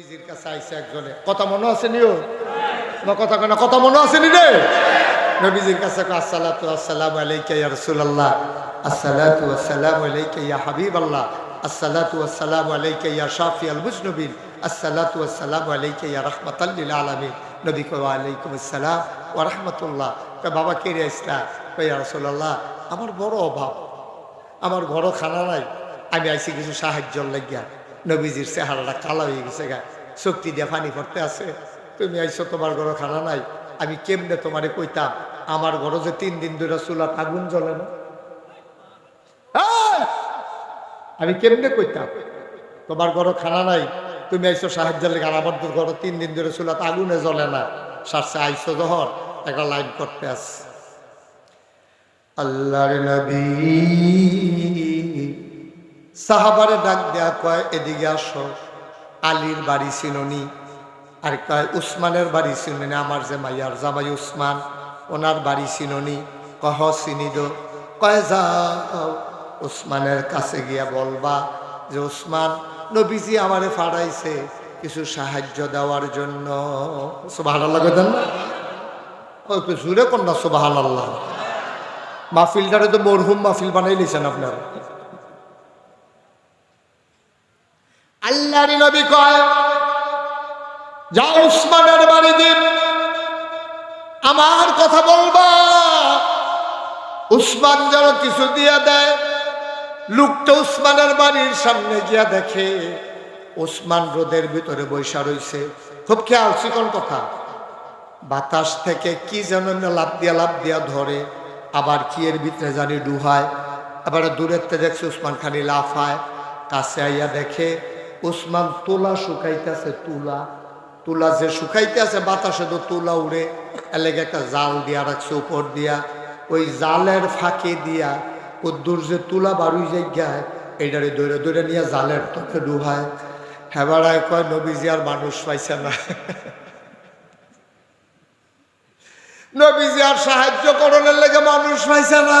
নবীজির কাছে আইসে একজনে, কথা মনে আছে নিও না, কথা কেন কথা মনে আছে নি রে? নবীজির কাছে আসসালাতু আসসালামু আলাইকা ইয়া রাসূলুল্লাহ। আসসালাতু আসসালামু আলাইকা ইয়া হাবিবাল্লাহ। আসসালাতু আসসালামু আলাইকা ইয়া শাফিয়াল মুজনুবিন। আসসালাতু আসসালামু আলাইকা ইয়া রাহমাতাল লিল আলামিন। নবী কয় আলাইকুম আসসালাম ওয়া রাহমাতুল্লাহ। কয়, বাবা, কে রে ইসলাম কয়, ইয়া রাসূলুল্লাহ, আমার বড় অভাব। আমার ঘর খানা নাই। আমি আইসি কিছু সাহায্য লাগিয়া। নবীজির চেহারাটা কালা হয়ে গেছে গা। শক্তি দিয়ে পানি পড়তে আছে। তুমি আইসো তোমার ঘর খানা নাই। আমি কেমনে তোমারে কইতাম, আমার ঘর যে তিন দিন ধরে চুলা আগুন জ্বলে না! আমি কেমনে কইতাম, তোমার ঘর খানা নাই। তুমি আইসো সাহায্য লেগে আমার আমার ঘর তিন দিন ধরে চুলা আগুনে জ্বলে না। সারছে আইসো যখন একটা লাইন করতে আছে। আল্লাহর নবী সাহাবারে ডাক দেয়া কয়, এদিকে আসো। আলীর বাড়ি চিননি আর কয়, উসমানের বাড়ি চিননি আমার যে মাইয়ার জামাই উসমান, ওনার বাড়ি চিননি কহ চিনিদ কয়, যাও। উসমানের কাছে গিয়া বলবা যে, উসমান, নবীজি আমারে ফাড়াইছে কিছু সাহায্য দেওয়ার জন্য। সুবাহ আল্লাহ দেন না? ও জুড়ে কোন সুবাহ আল্লাহ মাহফিলটারে তো মরহুম মাহফিল বানাই নিছেন আপনার। আল্লাহর নবী কয় যাও উসমানের বাড়ি দিন, আমার কথা বলবা। উসমান যেন কিছু দিয়া দেয়, লোকটা উসমানের বাড়ির সামনে গিয়া দেখে, উসমান রোদের ভিতরে বৈশা রইছে। খুব খেয়াল, চিকন কথা। বাতাস থেকে কি যেন লাভ দিয়া লাভ দিয়া ধরে। আবার কি এর ভিতরে জানি ডুহায়। আবার দূরের দেখছে উসমান খানি লাফায়। কাছে আইয়া দেখে উসমান তুলা শুকাইতেছে, তুলা। তুলা যে শুকাইতেছে, বাতাসে তো তুলা উড়ে। এলাকা একটা জাল দিয়া রাখছে, উপর দিয়া। ওই জালের ফাঁকে দিয়া কদ্দুর যে তুলা বারুই জায়গায় এইটারে দৌড়ে দৌড়ে নিয়ে জালের তোকে ডুবায়। হেবাড়ায় কয়, নবীজি আর মানুষ পাইছে না। নবীজি আর সাহায্য করণের লেগে মানুষ পাইছে না।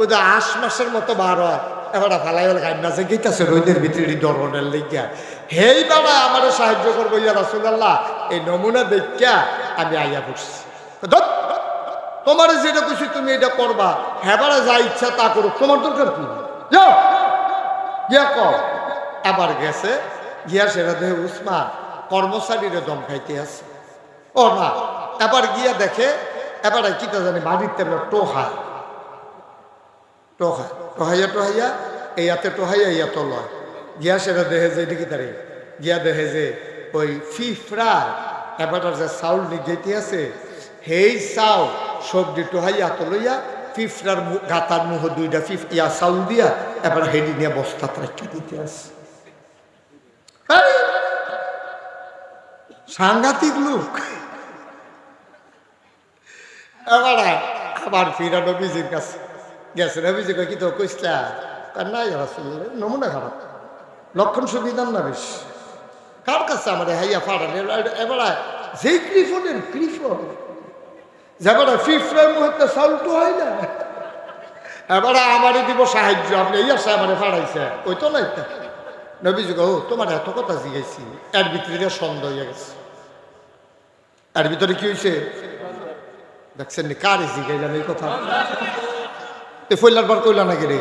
ওই যে আশ মাসের মতো বার হয়। এবারে ফালাই হল গাইন নাচে গেইতাছে রোদের ভিতরে দরনের লেগিয়া? হেই বাবা আমারও সাহায্য করব ইয়া রাসুল্লাহ এই নমুনা দেখিয়া আমি আইয়া পড়ছি তোমার যেটা খুশি তুমি এটা করবা। হেবারে যা ইচ্ছা তা করো। তোমার দরকার কি? আবার গেছে। গিয়া সেটা দেখে উসমান কর্মচারীরে দম খাইতে আছে। ও না এবার গিয়া দেখে, এবার কি তা জানি বাড়ির তেমন টোহা। টোহা টহাইয়া, টোহাইয়া, এই হাতে টোহাইয়া ইয়া তো লয় গিয়া সেটা দেখে যে কি তারে, গিয়া দেখে যে ওই ফিফরা এবার যে চাউল নিগেতে আছে, সেই চাউল সবজি টোহাইয়া তো লইয়া ফিফরার গাতার মুহ দুইটা ফিফ, ইয়া চাউল দিয়া এবার হেডি নিয়ে বস্তাত রাখতে দিতে আছে। সাংঘাতিক লোক। এবার আবার ফিরা নবীজির কাছে। গেছে কয় কি তো কইসলা কার নাই নমুনা খারাপ। লক্ষণ সুবিধান না বেশ। কার কাছে আমার হাইয়া ফাড়ান এবার যেই ক্রিফনের ক্রিফন। যেবার ফিফরের মুহূর্তে সাউলটু হয় না। এবার আমারে দিব সাহায্য। আপনি এই আসে আমারে ফাড়াইছে। ওই তো নাই তা। নবীজি কয়, ও তোমার এত কথা জিজ্ঞাসি এর ভিতরে সন্দেহ হয়ে গেছে। এর ভিতরে কি হয়েছে দেখছেন কারে জিগাইলাম এই কথা? এ ফইলার বার কইলা নাকি রে?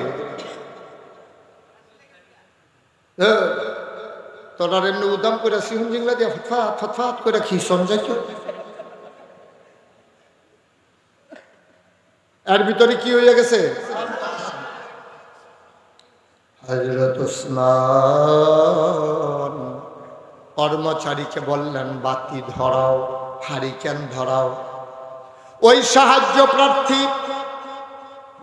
তোরা এমনি উদাম করে সিহুন জিংলা দিয়া ফটফাট ফটফাট করে খিসন যাইছ এর ভিতরে কি হইয়া গেছে? হজরত উসমান কর্মচারীকে বললেন, বাতি ধরাও, হারিকেন ধরাও। ওই সাহায্য প্রার্থী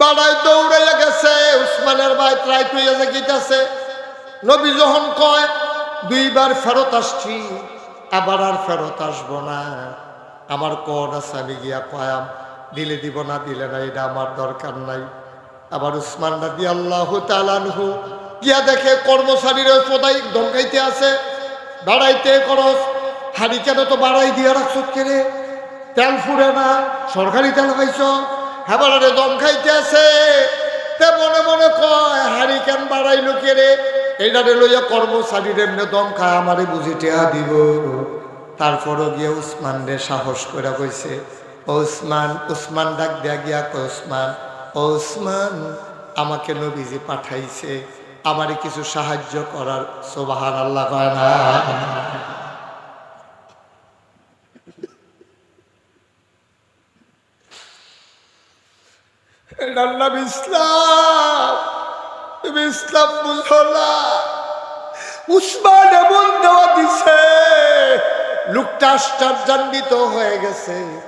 বাড়াই দৌড়াইয়া গেছে উসমানের ভাই ত্রাই তুইয়া যে গীতাছে নবী যখন কয়, দুইবার ফেরত আসছি, আবার আর ফেরত আসব না। আমার কন আছে, আমি গিয়া কয়াম, দিলে দিব না, দিলে না, এটা আমার দরকার নাই। আবার উসমান রাদি আল্লাহ তালানহু গিয়া দেখে কর্মচারীর সদাই দমকাইতে আছে, বাড়াইতে করস হাড়ি কেন তো বাড়াই দিয়া রাখছ কেনে তেল ফুরে না, সরকারি তেল খাইছ? হেবারে দম খাইতে আছে তে মনে মনে কয় হাড়ি কেন বাড়াইলো কে রে? এইটারে লইয়া কর্মচারীর এমনি দম খায়, আমারে বুঝি টেহা দিব। তারপরও গিয়ে উসমান রে সাহস করে কইছে, ও উসমান ডাক দেয়া গিয়া কয়, উসমান, ও উসমান, আমাকে নবীজি পাঠাইছে, আমারে কিছু সাহায্য করার। সোবাহান আল্লাহ এটার নাম ইসলাম। তুমি ইসলাম বুঝো উসমান এমন দেওয়া দিছে। লোকটা আশ্চর্যান্বিত হয়ে গেছে।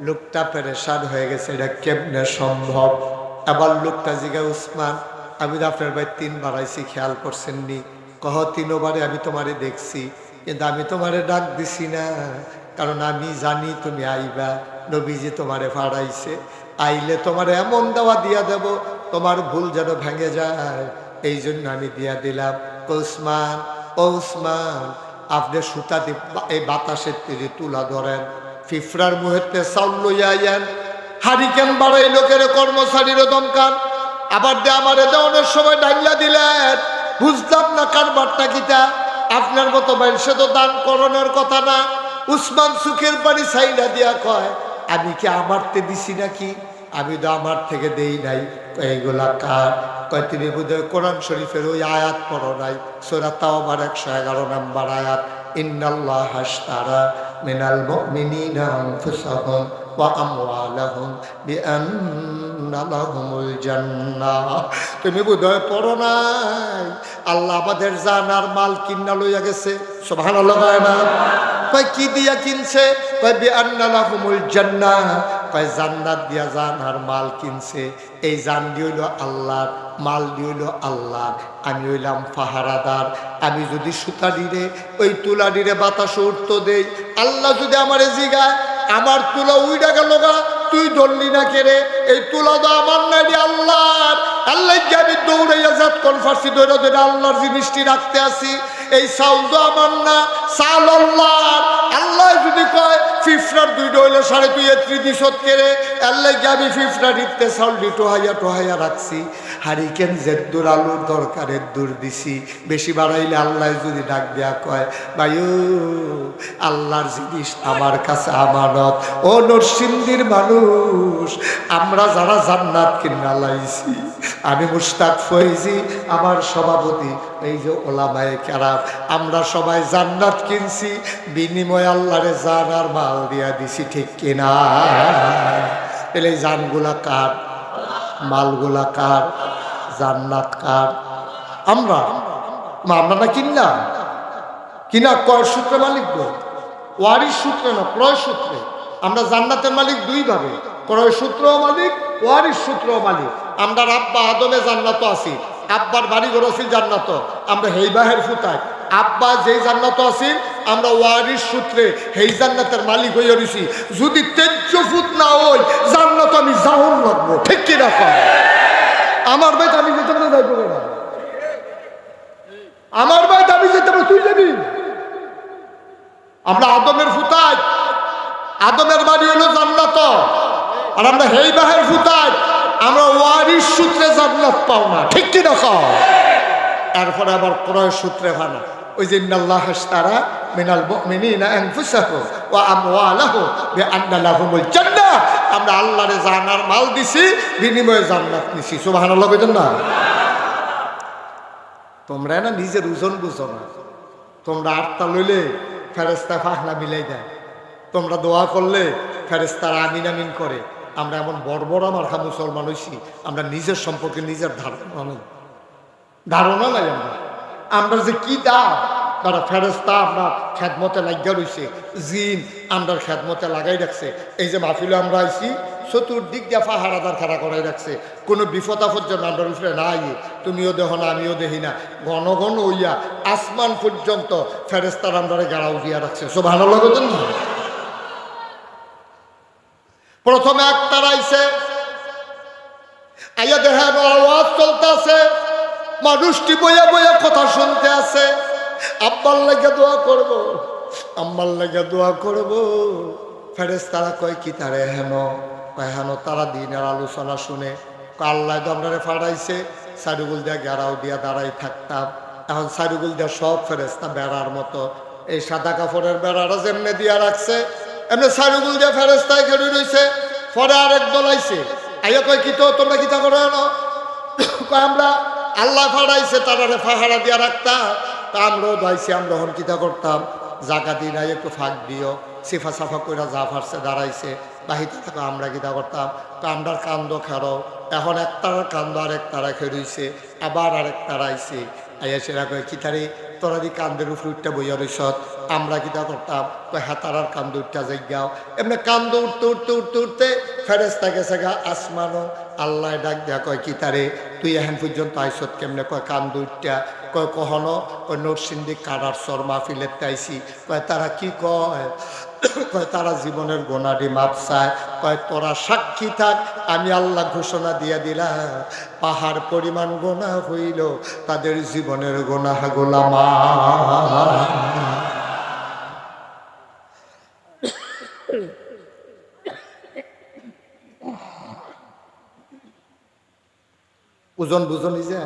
লোকটা পেরেশান হয়ে গেছে। এটা কেমনে সম্ভব? আবার লোকটা জিগা উসমান, আমি তো আপনার ভাই তিনবার আইসি খেয়াল করছেন নি কহ, তিনবারে আমি তোমারে দেখছি। কিন্তু আমি তোমারে ডাক দিছি না। কারণ আমি জানি তুমি আইবা। নবীজি তোমারে ফাড়াইছে। আইলে তোমার এমন দেওয়া দিয়া দেব, তোমার ভুল যেন ভেঙে যায়। এই জন্য আমি দিয়া দিলাম, ওসমান ওসমান, আপনি সুতা দিয়ে এই বাতাসের তীরে তুলা ধরেন, ফিফরার মুহূর্তে চাউল লইয়া আইয়েন। হারিকেন বাড়াই লোকের কর্মচারীর দমকান। আবার দে আমারে দেওয়ানোর সময় ডাইলা দিলেন। বুঝলাম না কার কারবারটা কিটা। আপনার মতো মানুষে তো দান করণের কথা না। উসমান সুখের পানি সাইনা দিয়া কয় আমি কি আমারতে দিছি নাকি? আমি তো আমার থেকে দেই নাই। এইগুলা কার? কয় তিনি বোধহয় কোরআন শরীফের ওই আয়াত পড়ো নাই? সোরা তাও আমার একশো এগারো নাম্বার আয়াত, ইন্নাল্লাহ হাসতারা মিনাল মুমিনিনা আনফুসাহুম ওয়া আমওয়ালাহুম বিআন্না লাহুমুল জান্নাহ। তুমি বোধহয় পড়ো নাই? আল্লাহ আমাদের জান আর মাল কিনা লইয়া গেছে। সুবহানাল্লাহ না? কয়, কি দিয়া কিনছে? কয় জান্নাহ জান্নাত দিয়া মাল কিনছে। এই জান মাল আল্লাহর আমি হইলাম পাহারাদার। আমি যদি সুতা দিলে ওই তুলা দিলে বাতাস উঠতো দেই। আল্লাহ যদি আমারে জিগায়, আমার তুলা উইডা গেল গা, তুই ধরলি না কেড়ে এই তুলা তো আমার নাই রে আল্লাহ। আমি দৌড়াইয়া জাত কনফার্সি দৌড়া দৌড়া আল্লাহর জিনিসটি রাখতে আসি। এই চাউল তো আমার না চাল আল্লাহ। আল্লাহ যদি কয়, ফিফরার দুই ডইলে সাড়ে দুই ত্রিশ কেড়ে আল্লাহ আমি ফিফরা নিতে চাউল দি হাইয়া টোহাইয়া রাখছি? হারিকেন জেদ্দুর আলুর দরকারের দূর দিছি। বেশি বাড়াইলে আল্লাহ যদি ডাক দেয়া কয় ভাইও আল্লাহর জিনিস আমার কাছে আমানত। ও নরসিংদীর মানুষ, আমরা যারা জান্নাত কিনা লাইছি, আমি মুস্তাক ফৈজি, আমার সভাপতি, এই যে ওলা ওলামায়ে কেরাম, আমরা সবাই জান্নাত কিনছি, বিনিময় আল্লাহরে জান আর মাল দিয়া দিছি, ঠিক কিনা? এলে জানগুলা কার? মালগুলা কার, জান্নাত কার? আমরা আমরা না কিনলাম কিনা কয় সূত্রে মালিক গো? ওয়ারিশ সূত্রে না ক্রয় সূত্রে? আমরা জান্নাতের মালিক দুইভাবে। ক্রয় সূত্রও মালিক, ওয়ারিশ সূত্রও মালিক। আমরা আব্বা আদমে জান্নাত আছি, আব্বার বাড়ি ঘর আছি জান্নাত। আমরা হেইবাহের ফুতাই আব্বা যেই জান্নাত আছি আমরা ওয়ারিশ সূত্রে হেই জান্নাতের মালিক হয়ে রইছি। যদি তেজ্য ফুট না হই জান্নাত আমি জাহন লাগবো। ঠিক কি না আমার ভাই আমি যেতে পারে যাইব না আমার ভাই আমি যেতে পারে, তুই যাবি? আমরা আদমের ফুতাই। আদমের বাড়ি হলো জান্নাত। আর আমরা হেই বাহের ফুতাই। আমরা ওয়ারিশ সূত্রে জান্নাত পাও না, ঠিক কি দেখো এরপরে আবার ক্রয় সূত্রে ভানা ওই যে ইন্নাল্লাহ তারা মিনাল মুমিনিনা আনফুসাহুম ওয়া আমওয়ালাহুম বিআন্না লাহুমুল জান্নাহ। আমরা আল্লাহরে জানার মাল দিছি, বিনিময়ে জান্নাত নিছি। সুবহানাল্লাহ কইতেন না? তোমরা না নিজের ওজন বুঝো না। তোমরা আটটা লইলে ফেরেস্তা ফাহলা মিলাই দেয়। তোমরা দোয়া করলে ফেরেস্তার আমিন আমিন করে। আমরা এমন বড় বড় আমার হা মুসলমান হইছি, আমরা নিজের সম্পর্কে নিজের ধারণা নেই। ধারণা নাই আমরা। আমরা যে কি দা তারা ফেরেস্তা আমরা খেদমতে লাগিয়া রইছে। জিন আমরা খেদমতে লাগাই রাখছে। এই যে মাহফিলে আমরা আইছি, চতুর্দিক দিয়ে পাহারাদার খাড়া করাই রাখছে। কোনো বিপদ আপদ যেন আন্ডার উপরে নাই তুমিও দেখো না, আমিও দেখি না। ঘন ঘন হইয়া আসমান পর্যন্ত ফেরেস্তার আন্ডারে গাড়াও দিয়া রাখছে। সব ভালো লাগতেন না? প্রথমে এক তারাইছে আইয়া দেখেন আওয়াজ চলতে আছে মানুষটি বইয়া বইয়া কথা শুনতে আছে। আব্বার লেগে দোয়া করব। আম্মার লেগে দোয়া করব। ফেরেস তারা কয়, কি তারে হেন? কয়, হেন তারা দিনের আলোচনা শুনে। আল্লাহ দমরারে ফাড়াইছে। সারুগুল দিয়া গেরাও দিয়া দাঁড়াই থাকতাম। এখন সারুগুল দিয়া সব ফেরেস্তা বেড়ার মতো। এই সাদা কাপড়ের বেড়াটা যেমনি দিয়া রাখছে, এমনি সারুগুল দিয়া ফেরেস্তায় খেলে রয়েছে পরে আরেক দল আইছে। আইয়া কয়, কি তো, তোমরা কিতা করে কয়, আমরা আল্লাহ ফাড়াইছে, তারারে ফাহারা দিয়া রাখতাম। তা আমরাও দাইছি আমরা হন কিতা করতাম। জাগা দিন আই একটু ফাঁক দিও। সিফা সাফা কইরা যা ফারছে দাঁড়াইছে। বাহিতে থাকা আমরা কিতা করতাম। তো কান্দ খেরো এখন এক তারার কান্দ আরেক তারা খেরইছে আবার আরেক তারা আইছে। আইয়া সেরা কয়ে কিতারে তোরা? দি কান্দের উপরে উঠতে বইয়া রইসত আমরা কিতা করতাম কয় হ্যাঁ তারার কান্দ উঠতে যাই গাও এমনি কান্দ উঠতে উঠতে উঠতে উঠতে ফেরেস্তা গেছে গা আসমানো আল্লাহ ডাক দেয়া কয়, কি তারে, তুই এখন পর্যন্ত আইসত কেমনে? কয়, কান্দ উঠটা কয়, কখনো? ওই নরসিংদী কারার সর মাহফিলের তাইছি কয়, তারা কি কয়? কয়, তারা জীবনের গোনাডি মাপ চায়। কয়, তোরা সাক্ষী থাক, আমি আল্লাহ ঘোষণা দিয়া দিলাম। পাহাড় পরিমাণ গোনা হইল, তাদের জীবনের গোনা গোলামা ওজন বুঝো নিজে।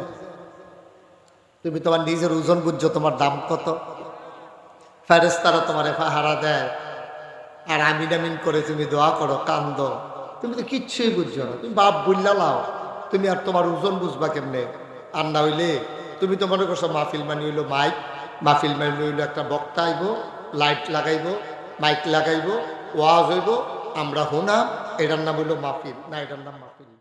তুমি তোমার নিজের ওজন বুঝছ, তোমার দাম কত? ফেরেস্তারা তোমার পাহারা দেয়। আর আমিন আমিন করে তুমি দোয়া করো, কান্দ। তুমি তো কিচ্ছুই বুঝছ না। তুমি বাপ বুল্লা লাও। তুমি আর তোমার ওজন বুঝবা কেমনে? আর না হইলে তুমি তো মনে মাহফিল মানি হইল মাইক, মাহফিল মানি হইল একটা বক্তা আইব, লাইট লাগাইব। মাইক লাগাইব ওয়াজ হইব আমরা হোনাম এটার নাম হইল মাহফিল। না এটার নাম মাহফিল।